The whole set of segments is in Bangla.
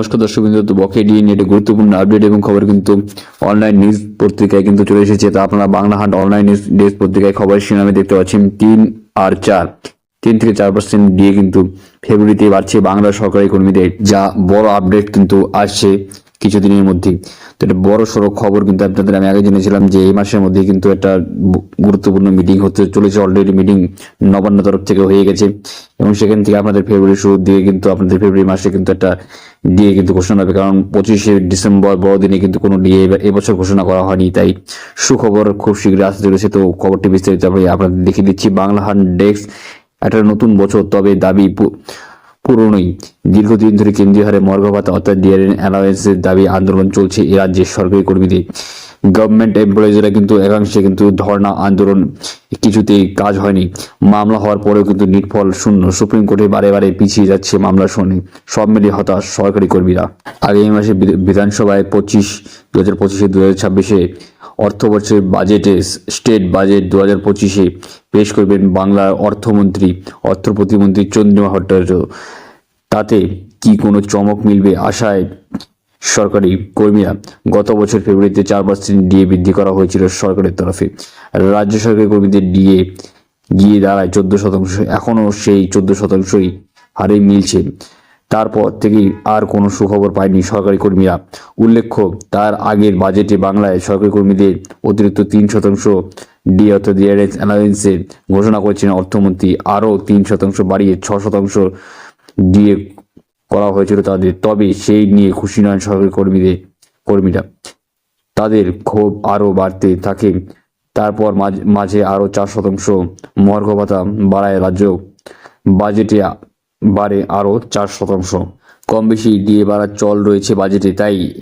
নমস্কার দর্শক বিন্দু, তো বকে ডিএন একটি গুরুত্বপূর্ণ আপডেট এবং খবর কিন্তু অনলাইন নিউজ পত্রিকায় কিন্তু চলে এসেছে। তা আপনারা বাংলা হাট অনলাইন নিউজ নিউজ পত্রিকায় খবরের শিরোনামে দেখতে পাচ্ছেন। তিন আর চার, তিন থেকে চার পার্সেন্ট দিয়ে কিন্তু ফেব্রুয়ারিতে বাড়ছে বাংলা সরকারি কর্মীদের। যা বড় আপডেট কিন্তু আসছে। কিছুদিনের মধ্যেই। তো এটা বড় সড়ো খবর, কিন্তু আপনাদের আমি আগে জেনেছিলাম যে এই মাসের মধ্যে কিন্তু একটা গুরুত্বপূর্ণ মিটিং হতে চলেছে অলরেডি মিটিং নবান্ন তরফ থেকে হয়ে গেছে। এবং সেখান থেকে আপনাদের ফেব্রুয়ারি শুরুর দিকে কিন্তু আপনাদের ফেব্রুয়ারি মাসে কিন্তু একটা ডিএ কিন্তু ঘোষণা হবে, কারণ পঁচিশে ডিসেম্বর বড়দিনে কিন্তু কোনো ডিএ এবছর ঘোষণা করা হয়নি, তাই সুখবর খুব শীঘ্রই আসতে চলেছে। তো খবরটি বিস্তারিত আপনাদের দেখিয়ে দিচ্ছি। বাংলা হান ডেস্ক, একটা নতুন বছর, তবে দাবি পুরনোই। দীর্ঘদিন ধরে কেন্দ্রীয় হারে মর্গ অর্থাৎ ডিআরএন অ্যালাওয়েন্সের দাবি আন্দোলন চলছে এ রাজ্যের সরকারি কর্মীদের। গভর্নমেন্ট এমপ্লয়িজরা কিন্তু একাংশে কিন্তু ধর্ণা আন্দোলন কিছুতেই কাজ হয়নি। মামলা হওয়ার পরেও কিন্তু নিটফল শূন্য। সুপ্রিম কোর্টে বারে বারে পিছিয়ে যাচ্ছে মামলা শুনে সব মিলিয়ে হতাশ সরকারি কর্মীরা। আগামী মাসে বিধানসভায় পঁচিশ দু হাজার পঁচিশে দু হাজার ছাব্বিশে অর্থ বছরের বাজেটে স্টেট বাজেট দু হাজার পঁচিশে পেশ করবেন বাংলার অর্থমন্ত্রী, অর্থ প্রতিমন্ত্রী চন্দ্রিমা ভট্টাচার্য। তাতে কি কোনো চমক মিলবে আশায় সরকারি কর্মীরা গত বছর ফেব্রুয়ারিতে চার পার্সেন্ট ডিএ বৃদ্ধি করা হয়েছিল সরকারের তরফে। রাজ্য সরকারি কর্মীদের ডিএ গিয়ে দাঁড়ায় চোদ্দ শতাংশ। এখনও সেই চোদ্দ শতাংশই হারে মিলছে। তারপর থেকেই আর কোনো সুখবর পায়নি সরকারি কর্মীরা। উল্লেখ্য, তার আগের বাজেটে বাংলায় সরকারি কর্মীদের অতিরিক্ত তিন শতাংশ ডি অর্থাৎ ডিআরএস অ্যালাউন্সের ঘোষণা করেছিলেন অর্থমন্ত্রী, আরও তিন শতাংশ বাড়িয়ে ছ শতাংশ ডিএ করা হয়েছিল তাদের। তবে সেই নিয়ে খুশি নয় সরকারি কর্মীদের, কর্মীরা। তাদের ক্ষোভ আরও বাড়তে থাকে। তারপর মাঝ- আরও চার শতাংশ মর্গ ভাতা বাড়ায় রাজ্য বাজেটে বাড়ে আরও চার শতাংশ। কম বেশি দিয়ে বাড়ার চল রয়েছে বাজেটে, তাই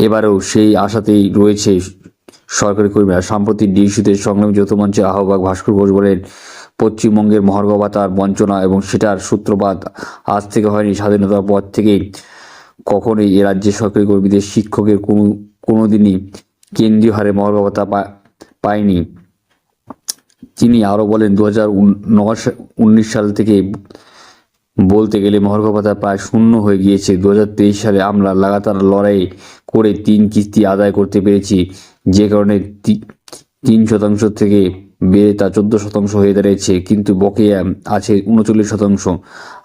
এবারেও সেই আশাতেই রয়েছে সরকারি কর্মীরা। সাম্প্রতিক ডিইসিতে সংগ্রামী যৌথ মঞ্চের আহ্বায়ক ভাস্কর ঘোষ বলেন পশ্চিমবঙ্গের মহার্ঘ ভাতার বঞ্চনা এবং সেটার সূত্রপাত আজ থেকে হয়নি স্বাধীনতার পর থেকেই। কখনোই এ রাজ্যের সরকারি কর্মীদের, শিক্ষকের কোনো, কোনোদিনই কেন্দ্রীয় হারে পা- পায়নি। তিনি আরও বলেন দু হাজার উনিশ সাল থেকে বলতে গেলে মহার্ঘ ভাতা প্রায় শূন্য হয়ে গিয়েছে। দু হাজার তেইশ সালে আমরা লাগাতার লড়াই করে তিন কিস্তি আদায় করতে পেরেছি। যে কারণে তিন শতাংশ থেকে বেড়ে তা চোদ্দ শতাংশ হয়ে দাঁড়িয়েছে, কিন্তু বকেয়া আছে উনচল্লিশ শতাংশ।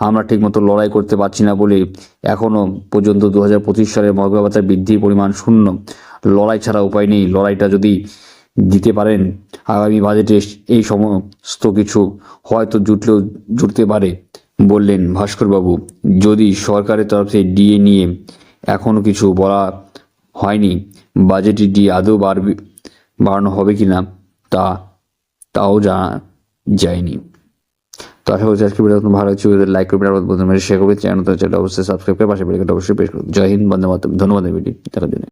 আমরা ঠিকমতো লড়াই করতে পারছি না বলে এখনও পর্যন্ত দু হাজার পঁচিশ সালের মহার্ঘ ভাতার বৃদ্ধির পরিমাণ শূন্য। লড়াই ছাড়া উপায় নেই। লড়াইটা যদি দিতে পারেন, আগামী বাজেটে এই সমস্ত কিছু হয়তো জুটলেও জুটতে পারে, বললেন ভাস্করবাবু। যদি সরকারের তরফে ডিএ নিয়ে এখনও কিছু বলা হয়নি, বাজেটে ডিএ আদৌ বাড়বে বাড়ানো হবে কি না তা তাও জানা যায়নি। তো আশা করছি আজকে ভিডিও ভালো হচ্ছে লাইক করবেন আর বন্ধু মেরে শেয়ার করবেন। চ্যানেল তো চ্যানেল অবশ্যই সাবস্ক্রাইব করে পাশে বেল অবশ্যই প্রেস করুন। জয় হিন্দ, বন্দে মাতরম। ধন্যবাদ ভিডিও দেখার জন্য